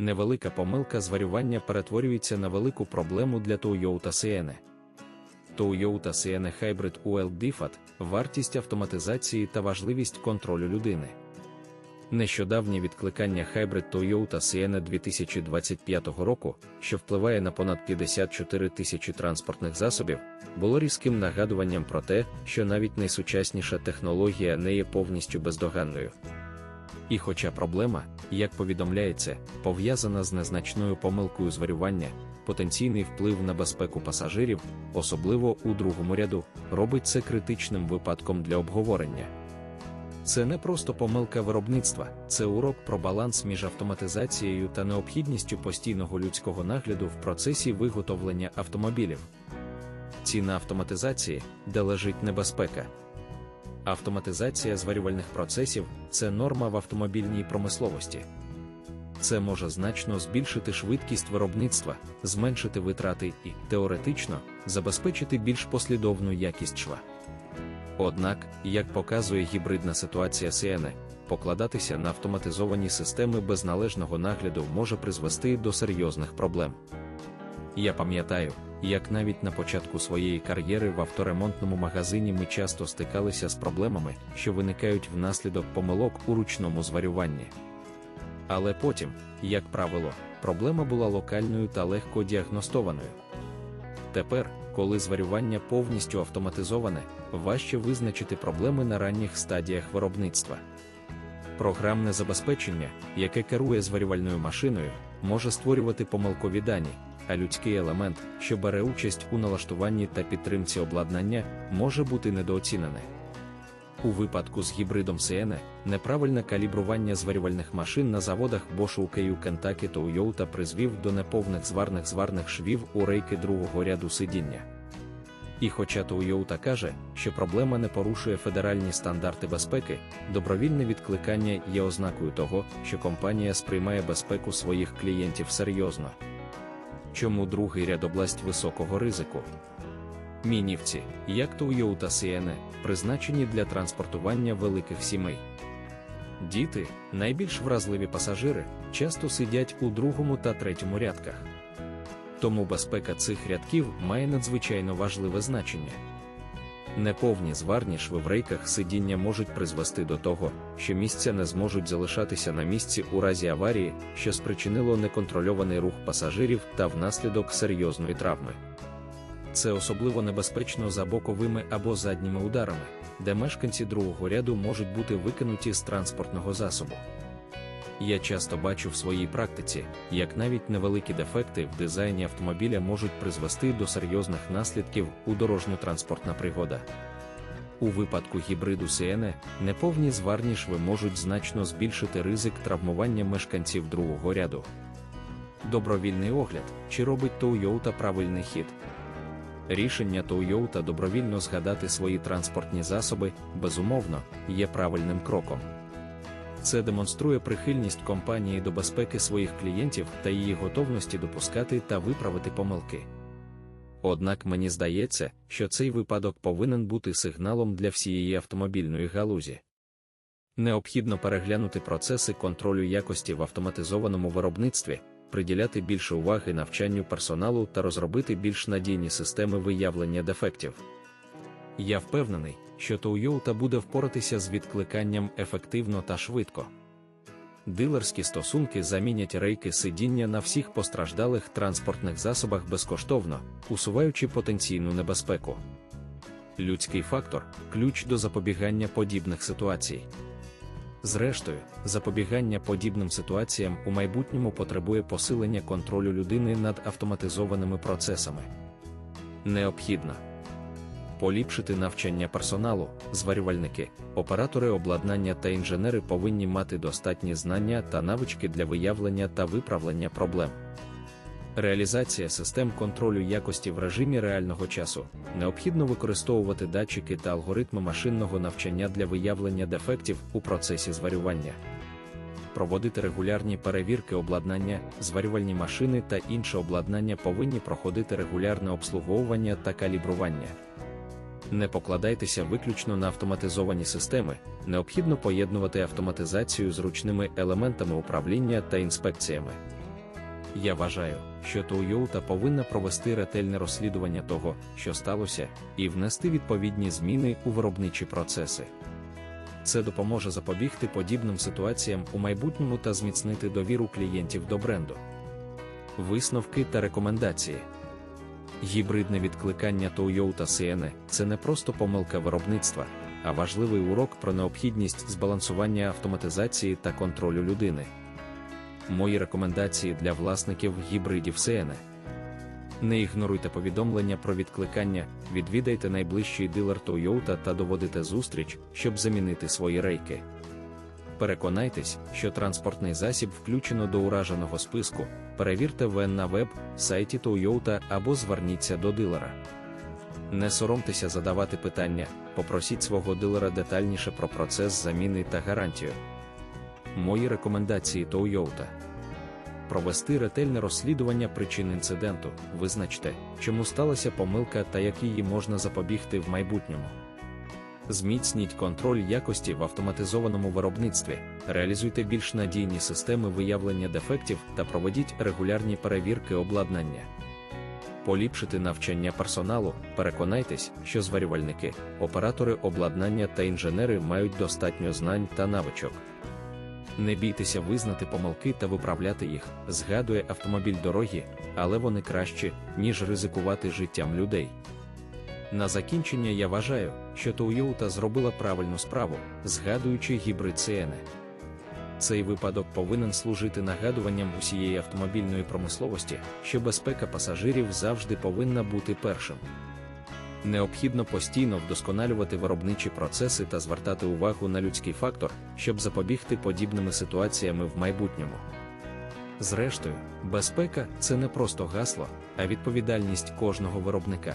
невелика помилка зварювання перетворюється на велику проблему для Toyota Sienna. Toyota Sienna Hybrid UL DIFAT – вартість автоматизації та важливість контролю людини. Нещодавнє відкликання Hybrid Toyota Sienna 2025 року, що впливає на понад 54 тисячі транспортних засобів, було різким нагадуванням про те, що навіть найсучасніша технологія не є повністю бездоганною. І хоча проблема, як повідомляється, пов'язана з незначною помилкою зварювання, потенційний вплив на безпеку пасажирів, особливо у другому ряду, робить це критичним випадком для обговорення. Це не просто помилка виробництва, це урок про баланс між автоматизацією та необхідністю постійного людського нагляду в процесі виготовлення автомобілів. Ціна автоматизації, де лежить небезпека. Автоматизація зварювальних процесів це норма в автомобільній промисловості. Це може значно збільшити швидкість виробництва, зменшити витрати і, теоретично, забезпечити більш послідовну якість шва. Однак, як показує гібридна ситуація Сіени, покладатися на автоматизовані системи без належного нагляду може призвести до серйозних проблем. Я пам'ятаю, як навіть на початку своєї кар'єри в авторемонтному магазині ми часто стикалися з проблемами, що виникають внаслідок помилок у ручному зварюванні. Але потім, як правило, проблема була локальною та легко діагностованою. Тепер, коли зварювання повністю автоматизоване, важче визначити проблеми на ранніх стадіях виробництва. Програмне забезпечення, яке керує зварювальною машиною, може створювати помилкові дані, а людський елемент, що бере участь у налаштуванні та підтримці обладнання, може бути недооцінене. У випадку з гібридом Sienna, неправильне калібрування зварювальних машин на заводах Bosch у Київ Кентакі та Toyota призвів до неповних зварних зварних швів у рейки другого ряду сидіння. І хоча Toyota каже, що проблема не порушує федеральні стандарти безпеки, добровільне відкликання є ознакою того, що компанія сприймає безпеку своїх клієнтів серйозно. Чому другий ряд область високого ризику? Мінівці, як Туйоу та Сіене, призначені для транспортування великих сімей. Діти, найбільш вразливі пасажири, часто сидять у другому та третьому рядках. Тому безпека цих рядків має надзвичайно важливе значення. Неповні зварні шви в рейках сидіння можуть призвести до того, що місця не зможуть залишатися на місці у разі аварії, що спричинило неконтрольований рух пасажирів та внаслідок серйозної травми. Це особливо небезпечно за боковими або задніми ударами, де мешканці другого ряду можуть бути викинуті з транспортного засобу. Я часто бачу в своїй практиці, як навіть невеликі дефекти в дизайні автомобіля можуть призвести до серйозних наслідків у дорожньо-транспортна пригода. У випадку гібриду Sienna неповні зварні шви можуть значно збільшити ризик травмування мешканців другого ряду. Добровільний огляд, чи робить Toyota правильний хід. Рішення Toyota добровільно згадати свої транспортні засоби, безумовно, є правильним кроком. Це демонструє прихильність компанії до безпеки своїх клієнтів та її готовності допускати та виправити помилки. Однак мені здається, що цей випадок повинен бути сигналом для всієї автомобільної галузі. Необхідно переглянути процеси контролю якості в автоматизованому виробництві, приділяти більше уваги навчанню персоналу та розробити більш надійні системи виявлення дефектів. Я впевнений, що Toyota буде впоратися з відкликанням ефективно та швидко. Дилерські стосунки замінять рейки сидіння на всіх постраждалих транспортних засобах безкоштовно, усуваючи потенційну небезпеку. Людський фактор ключ до запобігання подібних ситуацій. Зрештою, запобігання подібним ситуаціям у майбутньому потребує посилення контролю людини над автоматизованими процесами. Необхідно поліпшити навчання персоналу, зварювальники, оператори обладнання та інженери повинні мати достатні знання та навички для виявлення та виправлення проблем. Реалізація систем контролю якості в режимі реального часу необхідно використовувати датчики та алгоритми машинного навчання для виявлення дефектів у процесі зварювання, проводити регулярні перевірки обладнання, зварювальні машини та інше обладнання повинні проходити регулярне обслуговування та калібрування. Не покладайтеся виключно на автоматизовані системи, необхідно поєднувати автоматизацію з ручними елементами управління та інспекціями. Я вважаю, що Toyota повинна провести ретельне розслідування того, що сталося, і внести відповідні зміни у виробничі процеси. Це допоможе запобігти подібним ситуаціям у майбутньому та зміцнити довіру клієнтів до бренду. Висновки та рекомендації. Гібридне відкликання Toyota Sienna – це не просто помилка виробництва, а важливий урок про необхідність збалансування автоматизації та контролю людини. Мої рекомендації для власників гібридів Sienna. Не ігноруйте повідомлення про відкликання, відвідайте найближчий дилер Toyota та доводите зустріч, щоб замінити свої рейки. Переконайтесь, що транспортний засіб включено до ураженого списку, перевірте ВЕН на веб, сайті Toyota або зверніться до дилера. Не соромтеся задавати питання, попросіть свого дилера детальніше про процес заміни та гарантію. Мої рекомендації Toyota провести ретельне розслідування причин інциденту, визначте, чому сталася помилка та як її можна запобігти в майбутньому. Зміцніть контроль якості в автоматизованому виробництві, реалізуйте більш надійні системи виявлення дефектів та проведіть регулярні перевірки обладнання. Поліпшити навчання персоналу, переконайтесь, що зварювальники, оператори обладнання та інженери мають достатньо знань та навичок. Не бійтеся визнати помилки та виправляти їх, згадує автомобіль дорогі, але вони кращі, ніж ризикувати життям людей. На закінчення я вважаю, що Toyota зробила правильну справу, згадуючи гібрид Sienna. Цей випадок повинен служити нагадуванням усієї автомобільної промисловості, що безпека пасажирів завжди повинна бути першим. Необхідно постійно вдосконалювати виробничі процеси та звертати увагу на людський фактор, щоб запобігти подібними ситуаціями в майбутньому. Зрештою, безпека це не просто гасло, а відповідальність кожного виробника.